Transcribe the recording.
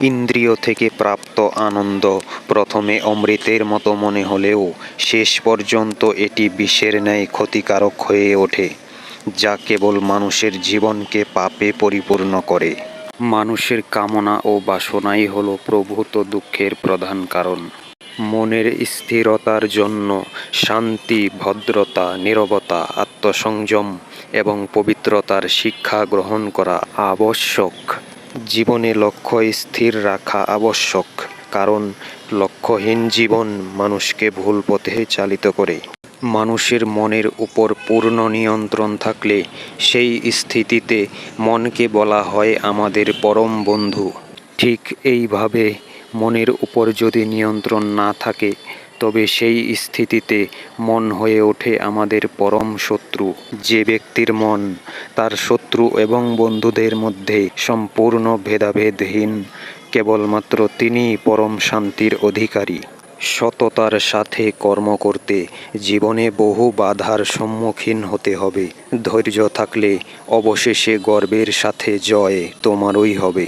ইন্দ্রিয় থেকে প্রাপ্ত আনন্দ প্রথমে অমৃতের মতো মনে হলেও শেষ পর্যন্ত এটি বিষের ন্যায় ক্ষতিকারক হয়ে ওঠে, যা কেবল মানুষের জীবনকে পাপে পরিপূর্ণ করে। মানুষের কামনা ও বাসনাই হল প্রভূত দুঃখের প্রধান কারণ। মনের স্থিরতার জন্য শান্তি, ভদ্রতা, নীরবতা, আত্মসংযম এবং পবিত্রতার শিক্ষা গ্রহণ করা আবশ্যক। জীবনে লক্ষ্য স্থির রাখা আবশ্যক, কারণ লক্ষ্যহীন জীবন মানুষকে ভুল পথে চালিত করে। মানুষের মনের উপর পূর্ণ নিয়ন্ত্রণ থাকলে সেই স্থিতিতে মনকে বলা হয় আমাদের পরম বন্ধু। ঠিক এইভাবে মনের উপর যদি নিয়ন্ত্রণ না থাকে তবে সেই স্থিতিতে মন হয়ে ওঠে আমাদের পরম শত্রু, যে ব্যক্তির মন, তার শত্রু এবং বন্ধুদের মধ্যে সম্পূর্ণ ভেদাভেদহীন, কেবলমাত্র তিনিই পরম শান্তির অধিকারী। সততার সাথে কর্ম করতে জীবনে বহু বাধার সম্মুখীন হতে হবে। ধৈর্য থাকলে অবশেষে গর্বের সাথে জয় তোমারই হবে।